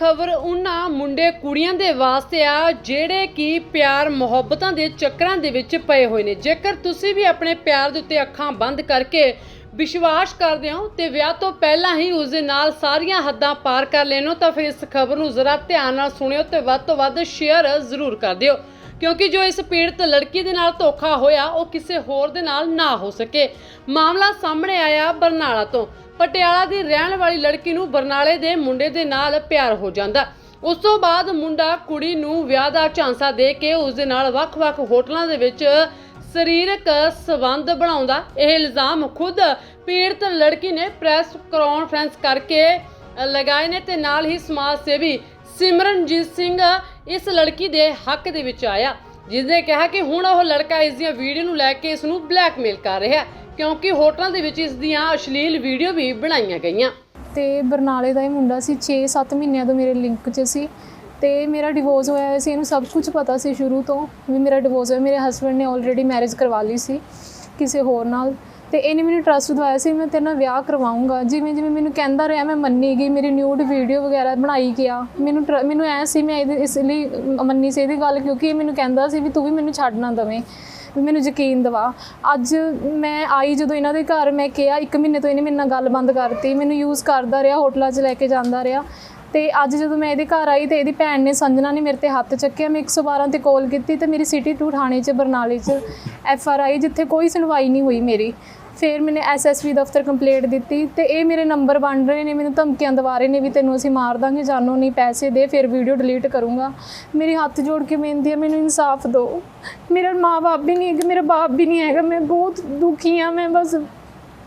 ਖਬਰ ਉਹਨਾਂ ਮੁੰਡੇ ਕੁੜੀਆਂ ਦੇ ਵਾਸਤੇ ਆ, ਜਿਹੜੇ ਕਿ ਪਿਆਰ ਮੁਹੱਬਤਾਂ ਦੇ ਚੱਕਰਾਂ ਦੇ ਵਿੱਚ ਪਏ ਹੋਏ ਨੇ। ਜੇਕਰ ਤੁਸੀਂ ਵੀ ਆਪਣੇ ਪਿਆਰ ਦੇ ਉੱਤੇ ਅੱਖਾਂ ਬੰਦ ਕਰਕੇ ਵਿਸ਼ਵਾਸ ਕਰਦੇ ਹੋ ਤੇ ਵਿਆਹ ਤੋਂ ਪਹਿਲਾਂ ਹੀ ਉਸ ਦੇ ਨਾਲ ਸਾਰੀਆਂ ਹੱਦਾਂ ਪਾਰ ਕਰ ਲੈਣੋ, ਤਾਂ ਫਿਰ ਇਸ ਖਬਰ ਨੂੰ ਜ਼ਰਾ ਧਿਆਨ ਨਾਲ ਸੁਣਿਓ ਤੇ ਵੱਧ ਤੋਂ ਵੱਧ ਸ਼ੇਅਰ ਜ਼ਰੂਰ ਕਰ ਦਿਓ। ਕਿਉਂਕਿ ਜੋ ਇਸ ਪੀੜਤ ਲੜਕੀ ਦੇ ਨਾਲ ਧੋਖਾ ਹੋਇਆ, ਉਹ ਕਿਸੇ ਹੋਰ ਦੇ ਨਾਲ ਨਾ ਹੋ ਸਕੇ। ਮਾਮਲਾ ਸਾਹਮਣੇ ਆਇਆ ਬਰਨਾਲਾ ਤੋਂ। ਪਟਿਆਲਾ ਦੀ ਰਹਿਣ ਵਾਲੀ ਲੜਕੀ ਨੂੰ ਬਰਨਾਲੇ ਦੇ ਮੁੰਡੇ ਦੇ ਨਾਲ ਪਿਆਰ ਹੋ ਜਾਂਦਾ। ਉਸ ਤੋਂ ਬਾਅਦ ਮੁੰਡਾ ਕੁੜੀ ਨੂੰ ਵਿਆਹ ਦਾ ਝਾਂਸਾ ਦੇ ਕੇ ਉਸ ਦੇ ਨਾਲ ਵੱਖ-ਵੱਖ ਹੋਟਲਾਂ ਦੇ ਵਿੱਚ ਸਰੀਰਕ ਸਬੰਧ ਬਣਾਉਂਦਾ। ਇਹ ਇਲਜ਼ਾਮ ਖੁਦ ਪੀੜਤ ਲੜਕੀ ਨੇ ਪ੍ਰੈਸ ਕਾਨਫਰੰਸ ਕਰਕੇ ਲਗਾਏ ਨੇ ਤੇ ਨਾਲ ਹੀ ਸਮਾਜ ਸੇਵੀ ਸਿਮਰਨਜੀਤ ਸਿੰਘ ਇਸ ਲੜਕੀ ਦੇ ਹੱਕ ਦੇ ਵਿੱਚ ਆਇਆ ਜਿਸ ਨੇ ਕਿਹਾ ਕਿ ਹੁਣ ਉਹ ਲੜਕਾ ਇਸ ਦੀਆਂ ਵੀਡੀਓ ਨੂੰ ਲੈ ਕੇ ਇਸ ਨੂੰ ਬਲੈਕਮੇਲ ਕਰ ਰਿਹਾ ਹੈ। ਕਿਉਂਕਿ ਹੋਟਲਾਂ ਦੇ ਵਿੱਚ ਇਸ ਦੀਆਂ ਅਸ਼ਲੀਲ ਵੀਡੀਓ ਵੀ ਬਣਾਈਆਂ ਗਈਆਂ। ਤੇ ਬਰਨਾਲੇ ਦਾ ਇਹ ਮੁੰਡਾ ਸੀ 6-7 ਮਹੀਨਿਆਂ ਤੋਂ ਮੇਰੇ ਲਿੰਕ 'ਚ ਸੀ ਤੇ ਮੇਰਾ ਡਿਵੋਰਸ ਹੋਇਆ ਸੀ, ਇਹਨੂੰ ਸਭ ਕੁਝ ਪਤਾ ਸੀ ਸ਼ੁਰੂ ਤੋਂ ਵੀ ਮੇਰਾ ਡਿਵੋਰਸ ਹੋਇਆ, ਮੇਰੇ ਹਸਬੰਡ ਨੇ ਆਲਰੇਡੀ ਮੈਰਿਜ ਕਰਵਾ ਲਈ ਸੀ ਕਿਸੇ ਹੋਰ ਨਾਲ। ਤੇ ਇਹਨੇ ਮੈਨੂੰ ਟਰਸਟ ਦਵਾਇਆ ਸੀ, ਮੈਂ ਤੇਰੇ ਨਾਲ ਵਿਆਹ ਕਰਵਾਉਂਗਾ ਜਿਵੇਂ ਜਿਵੇਂ ਮੈਨੂੰ ਕਹਿੰਦਾ ਰਿਹਾ, ਮੈਂ ਮੰਨੀ ਗਈ ਮੇਰੀ ਨਿਊਡ ਵੀਡੀਓ ਵਗੈਰਾ ਬਣਾਈ ਗਿਆ। ਮੈਨੂੰ ਟਰ- ਮੈਨੂੰ ਐ ਸੀ, ਮੈਂ ਇਹਦੇ ਇਸ ਲਈ ਮੰਨੀ ਸੀ ਇਹਦੀ ਗੱਲ, ਕਿਉਂਕਿ ਇਹ ਮੈਨੂੰ ਕਹਿੰਦਾ ਸੀ ਵੀ ਤੂੰ ਵੀ ਮੈਨੂੰ ਛੱਡ ਨਾ ਦਵੇਂ ਮੈਨੂੰ ਯਕੀਨ ਦਿਵਾ। ਅੱਜ ਮੈਂ ਆਈ ਜਦੋਂ ਇਹਨਾਂ ਦੇ ਘਰ, ਮੈਂ ਕਿਹਾ ਇੱਕ ਮਹੀਨੇ ਤੋਂ ਇਹਨੇ ਮੇਰੇ ਨਾਲ ਗੱਲ ਬੰਦ ਕਰਤੀ। ਮੈਨੂੰ ਯੂਜ਼ ਕਰਦਾ ਰਿਹਾ, ਹੋਟਲਾਂ 'ਚ ਲੈ ਕੇ ਜਾਂਦਾ ਰਿਹਾ। ਤੇ ਅੱਜ ਜਦੋਂ ਮੈਂ ਇਹਦੇ ਘਰ ਆਈ ਤੇ ਇਹਦੀ ਭੈਣ ਨੇ ਸੰਜਨਾ ਨੇ ਮੇਰੇ ਤੇ ਹੱਥ ਚੱਕਿਆ, ਮੈਂ 112 ਤੇ ਕਾਲ ਕੀਤੀ ਤੇ ਮੇਰੀ ਸਿਟੀ 2 ਥਾਣੇ 'ਚ, ਬਰਨਾਲੇ 'ਚ ਐਫ ਆਰ ਆਈ ਜਿੱਥੇ ਕੋਈ ਸੁਣਵਾਈ ਨਹੀਂ ਹੋਈ ਮੇਰੀ। ਫਿਰ ਮੈਨੇ ਐਸਐਸਪੀ ਦਫ਼ਤਰ ਕੰਪਲੇਂਟ ਦਿੱਤੀ ਤੇ ਇਹ ਮੇਰੇ ਨੰਬਰ ਬਣ ਰਹੇ ਨੇ, ਮੈਨੂੰ ਧਮਕੀਆਂ ਦਵਾ ਰਹੇ ਨੇ ਵੀ ਤੈਨੂੰ ਅਸੀਂ ਮਾਰ ਦਾਂਗੇ, ਜਾਨੋਂ ਨਹੀਂ ਪੈਸੇ ਦੇ, ਫਿਰ ਵੀਡੀਓ ਡਿਲੀਟ ਕਰੂੰਗਾ। ਮੇਰੀ ਹੱਥ ਜੋੜ ਕੇ ਬੇਨਤੀ ਹੈ, ਮੈਨੂੰ ਇਨਸਾਫ ਦਿਓ। ਮੇਰਾ ਮਾਂ-ਬਾਪ ਵੀ ਨਹੀਂ ਹੈਗਾ, ਮੇਰਾ ਬਾਪ ਵੀ ਨਹੀਂ ਹੈਗਾ, ਮੈਂ ਬਹੁਤ ਦੁਖੀ ਹਾਂ, ਮੈਂ ਬਸ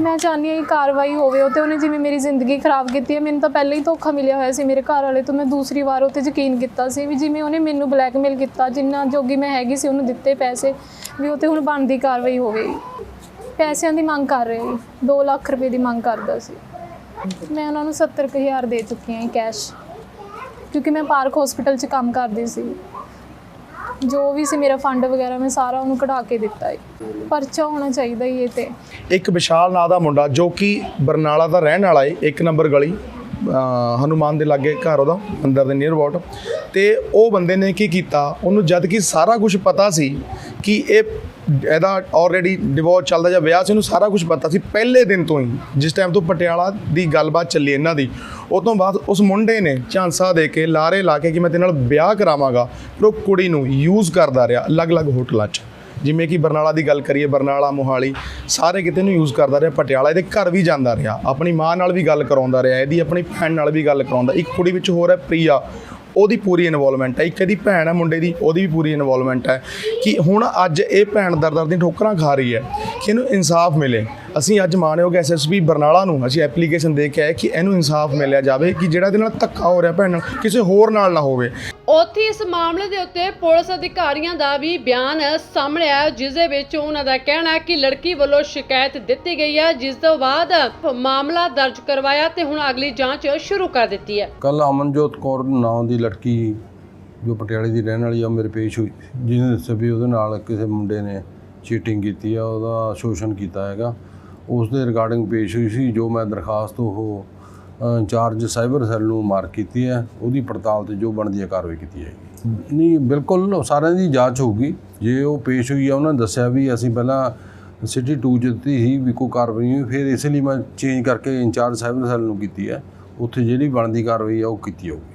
ਮੈਂ ਚਾਹੁੰਦੀ ਹਾਂ ਕਿ ਕਾਰਵਾਈ ਹੋਵੇ ਉਹ ਤੇ ਉਹਨੇ ਜਿਵੇਂ ਮੇਰੀ ਜ਼ਿੰਦਗੀ ਖਰਾਬ ਕੀਤੀ ਹੈ, ਮੈਨੂੰ ਤਾਂ ਪਹਿਲਾਂ ਹੀ ਧੋਖਾ ਮਿਲਿਆ ਹੋਇਆ ਸੀ ਮੇਰੇ ਘਰ ਵਾਲੇ ਤੋਂ, ਮੈਂ ਦੂਸਰੀ ਵਾਰ ਉਹ 'ਤੇ ਯਕੀਨ ਕੀਤਾ ਸੀ ਵੀ ਜਿਵੇਂ ਉਹਨੇ ਮੈਨੂੰ ਬਲੈਕਮੇਲ ਕੀਤਾ, ਜਿੰਨਾ ਜੋਗੀ ਮੈਂ ਹੈਗੀ ਸੀ ਉਹਨੂੰ ਦਿੱਤੇ ਪੈਸੇ ਵੀ ਉਹ ਤੇ ਹੁਣ ਬਣਦੀ ਕਾਰਵਾਈ ਹੋਵੇ ਪੈਸਿਆਂ ਦੀ ਮੰਗ ਕਰ ਰਹੇ 2 ਲੱਖ ਰੁਪਏ ਦੀ ਮੰਗ ਕਰਦਾ ਸੀ। ਮੈਂ ਉਹਨਾਂ ਨੂੰ 70000 ਦੇ ਚੁੱਕੀ ਹਾਂ ਕੈਸ਼ ਕਿਉਂਕਿ ਮੈਂ ਪਾਰਕ ਹਸਪੀਟਲ 'ਚ ਕੰਮ ਕਰਦੀ ਸੀ। ਜੋ ਵੀ ਸੀ ਮੇਰਾ ਫੰਡ ਵਗੈਰਾ ਮੈਂ ਸਾਰਾ ਉਹਨੂੰ ਕਢਾ ਕੇ ਦਿੱਤਾ ਹੈ ਪਰਚਾ ਹੋਣਾ ਚਾਹੀਦਾ ਹੀ ਇਹ ਤੇ। ਇੱਕ ਵਿਸ਼ਾਲ ਨਾਂ ਦਾ ਮੁੰਡਾ ਜੋ ਕਿ ਬਰਨਾਲਾ ਦਾ ਰਹਿਣ ਵਾਲਾ ਏ, ਇੱਕ ਨੰਬਰ ਗਲੀ, ਅਹ, ਹਨੂਮਾਨ ਦੇ ਲਾਗੇ ਘਰ ਉਹਦਾ, ਅੰਦਰ ਦੇ ਨੀਅਰ ਅਬਾਊਟ ਤੇ ਉਹ ਬੰਦੇ ਨੇ ਕੀ ਕੀਤਾ, ਉਹਨੂੰ ਜਦ ਕਿ ਸਾਰਾ ਕੁਝ ਪਤਾ ਸੀ ਕਿ ਇਹ ਇਹਦਾ ਆਲਰੇਡੀ ਡਿਵੋਰਸ ਚੱਲਦਾ ਜਾਂ ਵਿਆਹ ਸੀ, ਉਹਨੂੰ ਸਾਰਾ ਕੁਝ ਪਤਾ ਸੀ ਪਹਿਲੇ ਦਿਨ ਤੋਂ ਹੀ। ਜਿਸ ਟਾਈਮ ਤੋਂ ਪਟਿਆਲਾ ਦੀ ਗੱਲਬਾਤ ਚੱਲੀ ਇਹਨਾਂ ਦੀ। ਉਹ ਤੋਂ ਬਾਅਦ ਉਸ ਮੁੰਡੇ ਨੇ ਝਾਂਸਾ ਦੇ ਕੇ ਲਾਰੇ ਲਾ ਕੇ ਕਿ ਮੈਂ ਤੇਰੇ ਨਾਲ ਵਿਆਹ ਕਰਾਵਾਂਗਾ ਪਰ ਉਹ ਕੁੜੀ ਨੂੰ ਯੂਜ਼ ਕਰਦਾ ਰਿਹਾ ਅਲੱਗ-ਅਲੱਗ ਹੋਟਲਾਂ 'ਚ। ਜਿਵੇਂ ਕਿ ਬਰਨਾਲਾ ਦੀ ਗੱਲ ਕਰੀਏ, ਬਰਨਾਲਾ, ਮੋਹਾਲੀ, ਸਾਰੇ ਕਿਤੇ ਨੂੰ ਯੂਜ਼ ਕਰਦਾ ਰਿਹਾ, ਪਟਿਆਲਾ ਇਹਦੇ ਘਰ ਵੀ ਜਾਂਦਾ ਰਿਹਾ। ਆਪਣੀ ਮਾਂ ਨਾਲ ਵੀ ਗੱਲ ਕਰਾਉਂਦਾ ਰਿਹਾ, ਇਹਦੀ ਆਪਣੀ ਭੈਣ ਨਾਲ ਵੀ ਗੱਲ ਕਰਾਉਂਦਾ। ਇੱਕ ਕੁੜੀ ਵਿੱਚ ਹੋਰ ਹੈ, ਪ੍ਰੀਆ। ਉਹਦੀ ਪੂਰੀ ਇਨਵੋਲਵਮੈਂਟ ਹੈ। ਇੱਕ ਇਹਦੀ ਭੈਣ ਹੈ, ਮੁੰਡੇ ਦੀ, ਉਹਦੀ ਵੀ ਪੂਰੀ ਇਨਵੋਲਵਮੈਂਟ ਹੈ ਕਿ ਹੁਣ ਅੱਜ ਇਹ ਭੈਣ ਦਰ ਦਰ ਦੀਆਂ ਠੋਕਰਾਂ ਖਾ ਰਹੀ ਹੈ ਕਿ ਇਹਨੂੰ ਇਨਸਾਫ ਮਿਲੇ। ਅਸੀਂ ਅੱਜ ਮਾਨਯੋਗ ਐਸਐਸਪੀ ਬਰਨਾਲਾ ਨੂੰ ਅਸੀਂ ਐਪਲੀਕੇਸ਼ਨ ਦੇ ਕੇ ਆਏ ਕਿ ਇਹਨੂੰ ਇਨਸਾਫ ਮਿਲਿਆ ਜਾਵੇ ਕਿ ਜਿਹੜਾ ਇਹਦੇ ਨਾਲ ਧੱਕਾ ਹੋ ਰਿਹਾ ਭੈਣ ਨਾਲ, ਕਿਸੇ ਹੋਰ ਨਾਲ ਨਾ ਹੋਵੇ। ਉੱਥੇ ਇਸ ਮਾਮਲੇ ਦੇ ਉੱਤੇ ਪੁਲਿਸ ਅਧਿਕਾਰੀਆਂ ਦਾ ਵੀ ਬਿਆਨ ਸਾਹਮਣੇ ਆਇਆ, ਜਿਸ ਦੇ ਵਿੱਚ ਉਹਨਾਂ ਦਾ ਕਹਿਣਾ ਹੈ ਕਿ ਲੜਕੀ ਵੱਲੋਂ ਸ਼ਿਕਾਇਤ ਦਿੱਤੀ ਗਈ ਹੈ, ਜਿਸ ਤੋਂ ਬਾਅਦ ਮਾਮਲਾ ਦਰਜ ਕਰਵਾਇਆ ਤੇ ਹੁਣ ਅਗਲੀ ਜਾਂਚ ਸ਼ੁਰੂ ਕਰ ਦਿੱਤੀ ਹੈ। ਕੱਲ ਅਮਨਜੋਤ ਕੌਰ ਨਾਂ ਦੀ ਲੜਕੀ ਜੋ ਪਟਿਆਲੇ ਦੀ ਰਹਿਣ ਵਾਲੀ ਆ, ਉਹ ਮੇਰੇ ਪੇਸ਼ ਹੋਈ। ਜਿਹਨੇ ਦੱਸਿਆ ਵੀ ਉਹਦੇ ਨਾਲ ਕਿਸੇ ਮੁੰਡੇ ਨੇ ਚੀਟਿੰਗ ਕੀਤੀ ਆ, ਉਹਦਾ ਸ਼ੋਸ਼ਣ ਕੀਤਾ ਹੈਗਾ। ਉਸ ਦੇ ਰਿਗਾਰਡਿੰਗ ਪੇਸ਼ ਹੋਈ ਸੀ, ਜੋ ਮੈਂ ਦਰਖਾਸਤ ਉਹ ਇੰਚਾਰਜ ਸਾਈਬਰ ਸੈੱਲ ਨੂੰ ਮਾਰ ਕੀਤੀ ਹੈ। ਉਹਦੀ ਪੜਤਾਲ ਤੇ ਜੋ ਬਣਦੀ ਹੈ ਕਾਰਵਾਈ ਕੀਤੀ ਜਾਏਗੀ। ਨਹੀਂ, ਬਿਲਕੁਲ ਸਾਰਿਆਂ ਦੀ ਜਾਂਚ ਹੋਊਗੀ। ਜੇ ਉਹ ਪੇਸ਼ ਹੋਈ ਆ ਉਹਨਾਂ ਨੇ ਦੱਸਿਆ ਵੀ ਅਸੀਂ ਪਹਿਲਾਂ ਸਿਟੀ 2 ਚ ਦਿੱਤੀ ਸੀ ਵੀ ਕੋਈ ਕਾਰਵਾਈ ਨਹੀਂ ਫਿਰ ਇਸ ਲਈ ਮੈਂ ਚੇਂਜ ਕਰਕੇ ਇੰਚਾਰਜ ਸਾਈਬਰ ਸੈੱਲ ਨੂੰ ਕੀਤੀ ਹੈ। ਉੱਥੇ ਜਿਹੜੀ ਬਣਦੀ ਕਾਰਵਾਈ ਆ ਉਹ ਕੀਤੀ ਜਾਊਗੀ।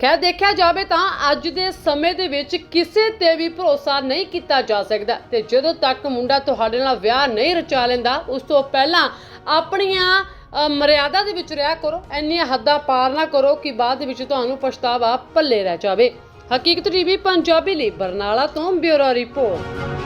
ਖੈਰ, ਦੇਖਿਆ ਜਾਵੇ ਤਾਂ ਅੱਜ ਦੇ ਸਮੇਂ ਦੇ ਵਿੱਚ ਕਿਸੇ ਤੇ ਵੀ ਭਰੋਸਾ ਨਹੀਂ ਕੀਤਾ ਜਾ ਸਕਦਾ ਤੇ ਜਦੋਂ ਤੱਕ ਮੁੰਡਾ ਤੁਹਾਡੇ ਨਾਲ ਵਿਆਹ ਨਹੀਂ ਰਚਾ ਲੈਂਦਾ, ਉਸ ਤੋਂ ਪਹਿਲਾਂ ਆਪਣੀਆਂ ਮਰਿਆਦਾ ਦੇ ਵਿੱਚ ਰਿਹਾ ਕਰੋ, ਇੰਨੀਆਂ ਹੱਦਾਂ ਪਾਰ ਨਾ ਕਰੋ ਕਿ ਬਾਅਦ ਦੇ ਵਿੱਚ ਤੁਹਾਨੂੰ ਪਛਤਾਵਾ ਪੱਲੇ ਰਹਿ ਜਾਵੇ। ਹਕੀਕਤ ਟੀਵੀ, ਪੰਜਾਬੀ ਲਈ ਬਰਨਾਲਾ ਤੋਂ ਬਿਊਰੋ ਰਿਪੋਰਟ।